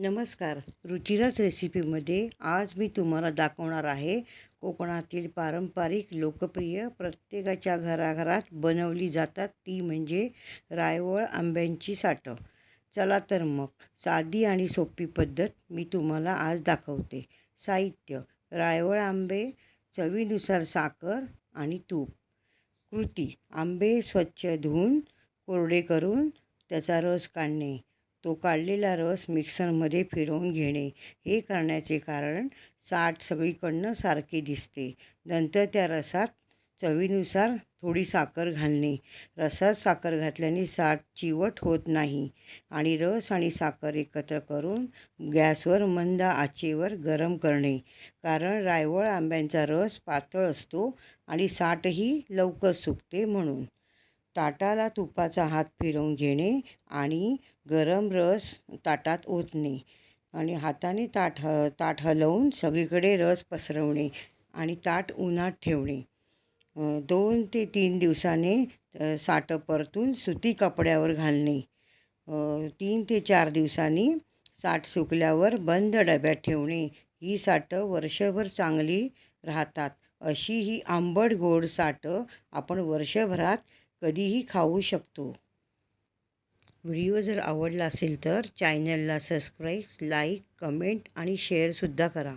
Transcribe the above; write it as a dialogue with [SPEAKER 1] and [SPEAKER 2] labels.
[SPEAKER 1] नमस्कार. रुचिराज रेसिपीमध्ये आज मी तुम्हाला दाखवणार आहे कोकणातील पारंपरिक लोकप्रिय प्रत्येकाच्या घराघरात बनवली जातात ती म्हणजे रायवळ आंब्यांची साठं. चला तर मग साधी आणि सोपी पद्धत मी तुम्हाला आज दाखवते. साहित्य रायवळ आंबे चवीनुसार साखर आणि तूप. कृती आंबे स्वच्छ धुवून कोरडे करून त्याचा रस काढणे. तो काढलेला रस मिक्सरमध्ये फिरवून घेणे. हे करण्याचे कारण साठ सगळीकडनं सारखी दिसते. नंतर त्या रसात चवीनुसार थोडी साखर घालणे. रसात साखर घातल्याने साठ चिवट होत नाही आणि रस आणि साखर एकत्र करून गॅसवर मंद आचेवर गरम करणे. कारण रायवळ आंब्यांचा रस पातळ असतो आणि साठही लवकर सुकते म्हणून. ताटाला तुपाचा हात फिरवून घेणे आणि गरम रस ताटात ओतणे आणि हाताने ताट ह ताट हलवून सगळीकडे रस पसरवणे आणि ताट उन्हात ठेवणे. दोन ते तीन दिवसाने साठं परतून सुती कपड्यावर घालणे. तीन ते चार दिवसांनी साठ सुकल्यावर बंद डब्यात ठेवणे. ही साठं वर्षभर चांगली राहतात. अशी ही आंबट गोड साठं आपण वर्षभरात कधीही खाऊ शकतो. व्हिडिओ जर आवडला असेल तर चॅनलला सबस्क्राईब लाईक कमेंट आणि शेअरसुद्धा करा.